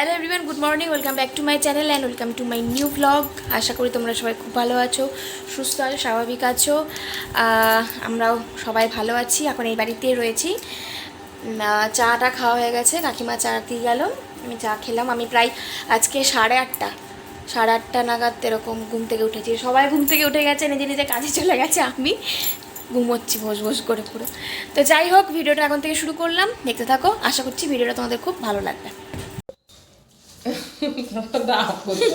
Hello everyone good morning welcome back to my channel and welcome to my new blog আশা করি তোমরা সবাই খুব ভালো আছো, সুস্থ আছো, স্বাভাবিক আছো। আমরাও সবাই ভালো আছি, এখন এই বাড়িতেই রয়েছি। চাটা খাওয়া হয়ে গেছে, কাকিমা চা দিয়ে গেল, আমি চা খেলাম। আমি প্রায় আজকে সাড়ে আটটা সাড়ে আটটা নাগাদ এরকম ঘুম থেকে উঠেছি। সবাই ঘুম থেকে উঠে গেছে, নিজে নিজে কাজে চলে গেছে, আমি ঘুমোচ্ছি বস বস করে পুরো। তো যাই হোক, ভিডিওটা এখন থেকে শুরু করলাম, দেখতে থাকো, আশা করছি ভিডিওটা তোমাদের খুব ভালো লাগবে। দাও করতে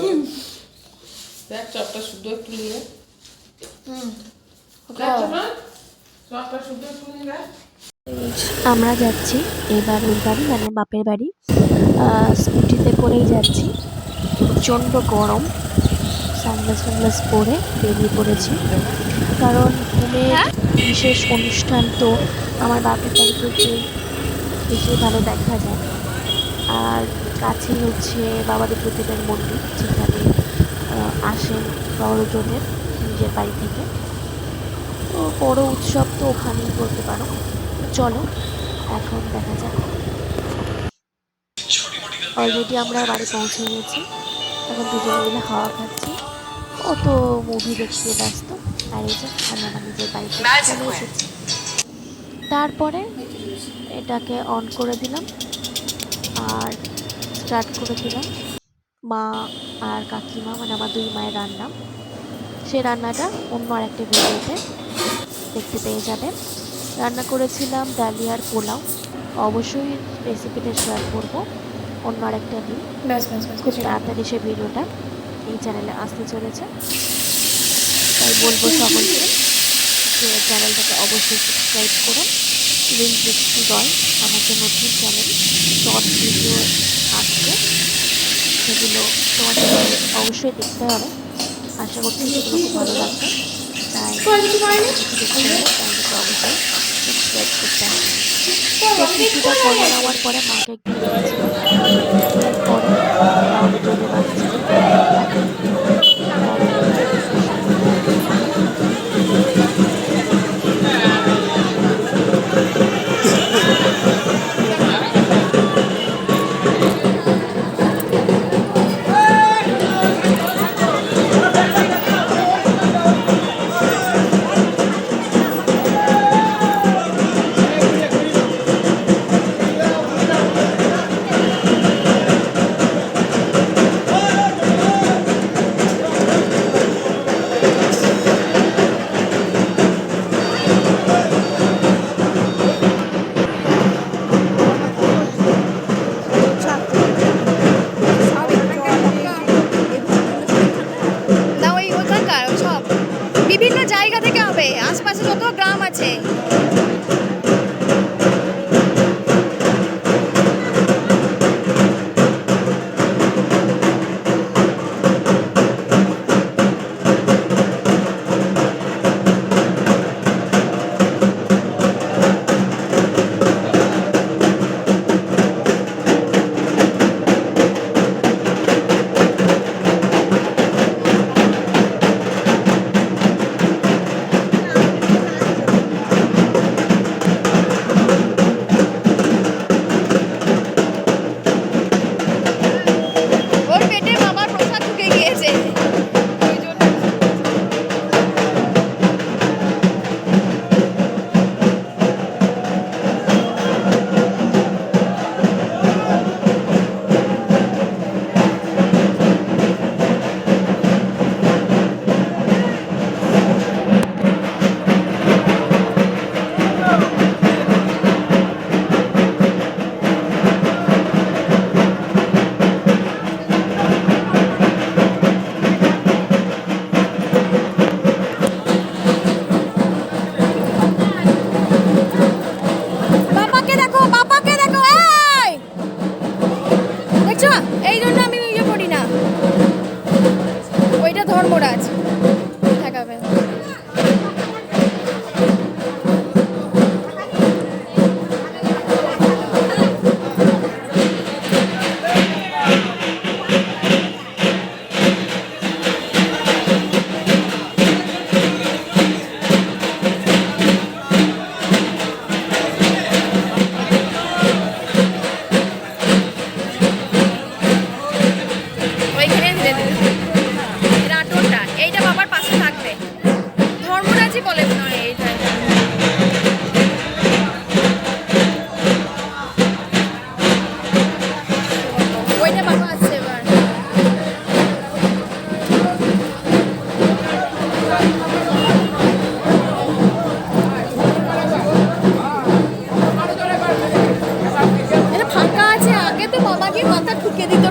দেখ চপটা শুদ্ধ একটু নিয়ে। হুম। চপটা শুদ্ধ একটু নিয়ে আমরা যাচ্ছি এবার ওই বাড়ি মানে বাপের বাড়ি। আহ, স্কুটিতে করেই যাচ্ছি। প্রচণ্ড গরম। সানগ্লাস টানগ্লাস পরে বেরিয়ে পড়েছি। কারণ ঘুমের বিশেষ অনুষ্ঠান তো আমার বাপের বাড়ি থেকে বেশি ভালো দেখা যায় আর কাছেই হচ্ছে বাবাদের প্রতিটার মন্দির যেখানে আসেন বড়জনের নিজের বাড়ি থেকে। তো বড় উৎসব তো ওখানেই বলতে পারো। চলো এখন দেখা যাক। অলরেডি আমরা বাড়ি পৌঁছে গেছি। এখন দুজনে মিলে হাওয়া খাচ্ছি। ও তো মুভি দেখতে ব্যস্ত। আর এই যে আমি আমার নিজের বাড়িতে চলে এসেছি। তারপরে এটাকে অন করে দিলাম। আর স্টার্ট করে দিলাম মা আর কাকিমা মানে আমার দুই মায়ের রান্না। সেই রান্নাটা অন্য আর একটা ভিডিওতে দেখতে পেয়ে যাবেন। রান্না করেছিলাম ডালিয়ার পোলাও। অবশ্যই রেসিপিটা শেয়ার করব। অন্য আরেকটা দিন। ব্যাস ব্যাস ব্যাস খুব তাড়াতাড়ি সে ভিডিওটা এই চ্যানেলে আসতে চলেছে। তাই বলব সকলকে যে চ্যানেলটাকে অবশ্যই সাবস্ক্রাইব করুন। বৃষ্টি রয় আমার যে নতুন চ্যানেল, শর্ট ভিডিও আসছে। সেগুলো তোমাদের অবশ্যই দেখতে হবে। আশা করছি সেগুলো খুব ভালো লাগবে। তাই দেখতে হবে চ্যানেলটাকে অবশ্যই সাবস্ক্রাইব করতে হবে। কিছুটা করে নেওয়ার পরে মাকে একটু বিভিন্ন জায়গা থেকে হবে আশপাশে যত গ্রাম আছে।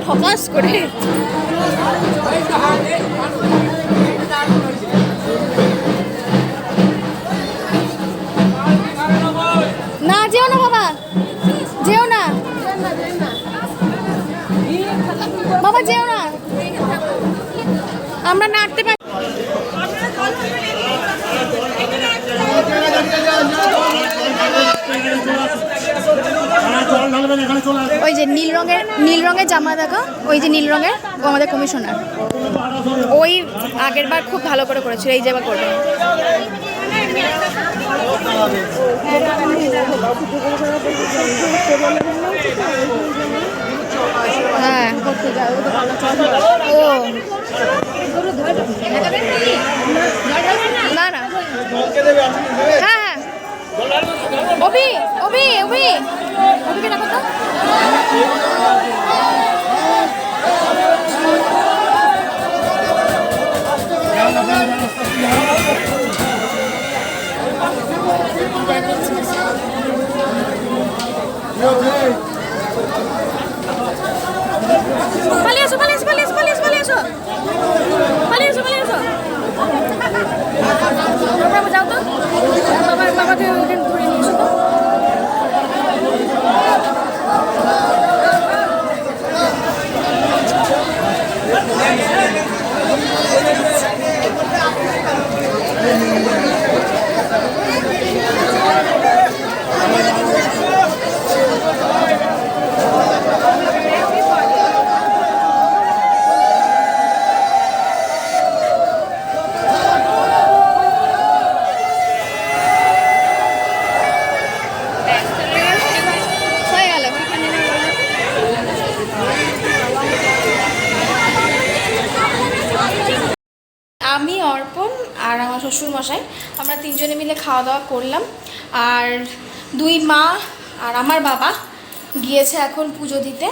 ফকাস করে। না যেও না বাবা। যেও না। বাবা যেও না। আমরা নাড়তে পারি ওই যে নীল রঙের নীল রঙের জামা দেখো, ওই যে নীল রঙের ও আমাদের কমিশনার। ওই আগের বার খুব ভালো করে করেছিল, এই জায়গা করবে। হ্যাঁ। ও। হ্যাঁ হ্যাঁ। অভি অভি অভি। অভিকে ডাকো তো আর আমার শ্বশুর মশাই আমরা তিনজনে মিলে খাওয়া দাওয়া করলাম। আর দুই মা আর আমার বাবা গিয়েছে এখন পুজো দিতে।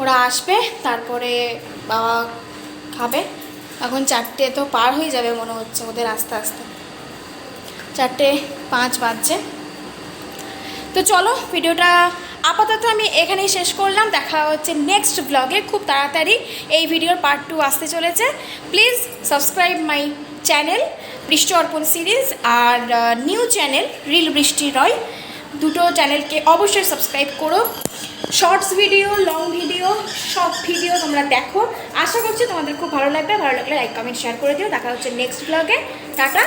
ওরা আসবে, তারপরে বাবা খাবে। এখন চারটে তো পার হয়ে যাবে মনে হচ্ছে ওদের আস্তে আস্তে। চারটে পাঁচ বাজছে। তো চলো, ভিডিওটা আপাতত আমি এখানেই শেষ করলাম। দেখা হচ্ছে নেক্সট ব্লগে খুব তাড়াতাড়ি এই ভিডিওর পার্ট টু আসতে চলেছে। Please subscribe my channel Brishti Arpan series R new channel, reel Brishti Roy. দুটো চ্যানেলকে অবশ্যই সাবস্ক্রাইব করো। শর্টস ভিডিও, লং ভিডিও, সব ভিডিও তোমরা দেখো। আশা করছি তোমাদের খুব ভালো লাগবে। ভালো লাগলে লাইক, কমেন্ট, শেয়ার করে দিও। দেখা হচ্ছে নেক্সট ব্লগে। টাটা।